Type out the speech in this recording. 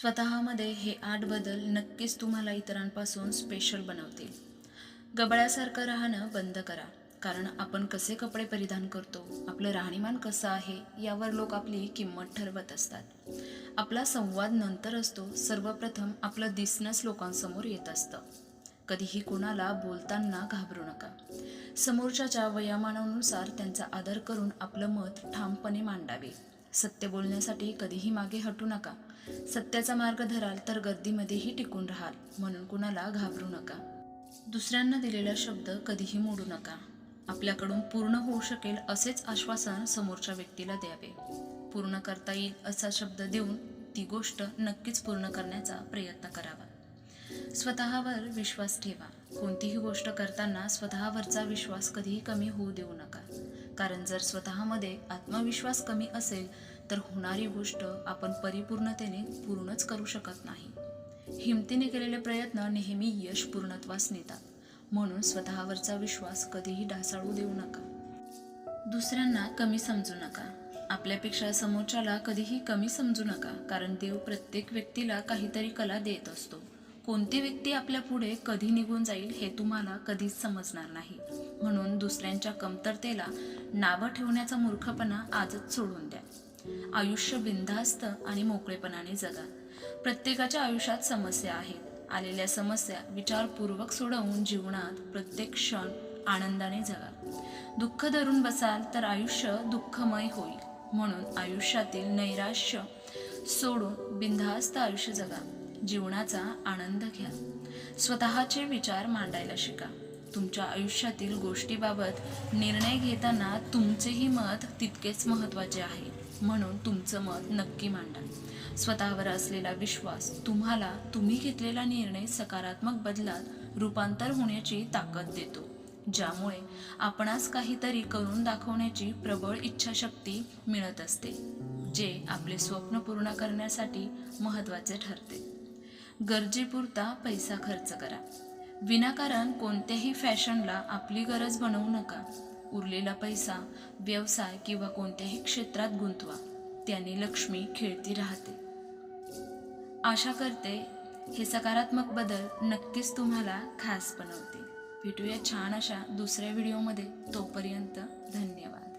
स्वतःमध्ये हे आठ बदल नक्कीच तुम्हाला इतरांपासून स्पेशल बनवतील. गबळ्यासारखं राहणं बंद करा. कारण आपण कसे कपडे परिधान करतो आपलं राहणीमान कसं आहे यावर लोक आपली किंमत ठरवत असतात. आपला संवाद नंतर असतो सर्वप्रथम आपलं दिसणंच लोकांसमोर येत असतं. कधीही कोणाला बोलताना घाबरू नका. समोरच्याच्या वयामानानुसार त्यांचा आदर करून आपलं मत ठामपणे मांडावे. सत्य बोलण्यासाठी कधीही मागे हटू नका. सत्याचा मार्ग धराल तर गर्दीमध्येही टिकून राहाल म्हणून कुणाला घाबरू नका. दुसऱ्यांना दिलेला शब्द कधीही मोडू नका. आपल्याकडून पूर्ण होऊ शकेल असेच आश्वासन समोरच्या व्यक्तीला द्यावे. पूर्ण करता येईल असा शब्द देऊन ती गोष्ट नक्कीच पूर्ण करण्याचा प्रयत्न करावा. स्वतःवर विश्वास ठेवा. कोणतीही गोष्ट करताना स्वतःवरचा विश्वास कधीही कमी होऊ देऊ नका. कारण जर स्वतःमध्ये आत्मविश्वास कमी असेल तर होणारी गोष्ट आपण परिपूर्णतेने पूर्णच करू शकत नाही. हिमतीने केलेले प्रयत्न नेहमी यश पूर्णत्वास नेतात. म्हणून स्वतःवरचा विश्वास कधीही ढासाळू देऊ नका. दुसऱ्यांना कमी समजू नका. आपल्यापेक्षा समोरच्याला कधीही कमी समजू नका कारण देव प्रत्येक व्यक्तीला काहीतरी कला देत असतो. कोणती व्यक्ती आपल्या पुढे कधी निघून जाईल हे तुम्हाला कधीच समजणार नाही. म्हणून दुसऱ्यांच्या कमतरतेला नावं ठेवण्याचा मूर्खपणा आजच सोडून द्या. आयुष्य बिनधास्त आणि मोकळेपणाने जगा. प्रत्येकाच्या आयुष्यात समस्या आहेत. आलेल्या समस्या विचारपूर्वक सोडवून जीवनात प्रत्येक क्षण आनंदाने जगा. दुःख धरून बसाल तर आयुष्य दुःखमय होईल. म्हणून आयुष्यातील नैराश्य सोडून बिनधास्त आयुष्य जगा. जीवनाचा आनंद घ्या. स्वतःचे विचार मांडायला शिका. तुमच्या आयुष्यातील गोष्टीबाबत निर्णय घेताना तुमचेही मत तितकेच महत्त्वाचे आहे म्हणून तुमचं मत नक्की मांडा. स्वतःवर असलेला विश्वास तुम्हाला तुम्ही घेतलेला निर्णय सकारात्मक बदलात रूपांतर होण्याची ताकद देतो ज्यामुळे आपणास काहीतरी करून दाखवण्याची प्रबळ इच्छाशक्ती मिळत असते जे आपले स्वप्न पूर्ण करण्यासाठी महत्त्वाचे ठरते. गरजेपुरता पैसा खर्च करा. विनाकारण कोणत्याही फॅशनला आपली गरज बनवू नका. उरलेला पैसा व्यवसाय किंवा कोणत्याही क्षेत्रात गुंतवा. त्याने लक्ष्मी खेळती राहते. आशा करते हे सकारात्मक बदल नक्कीच तुम्हाला खास बनवतील. भेटूया छान अशा दुसऱ्या व्हिडिओमध्ये. तोपर्यंत धन्यवाद.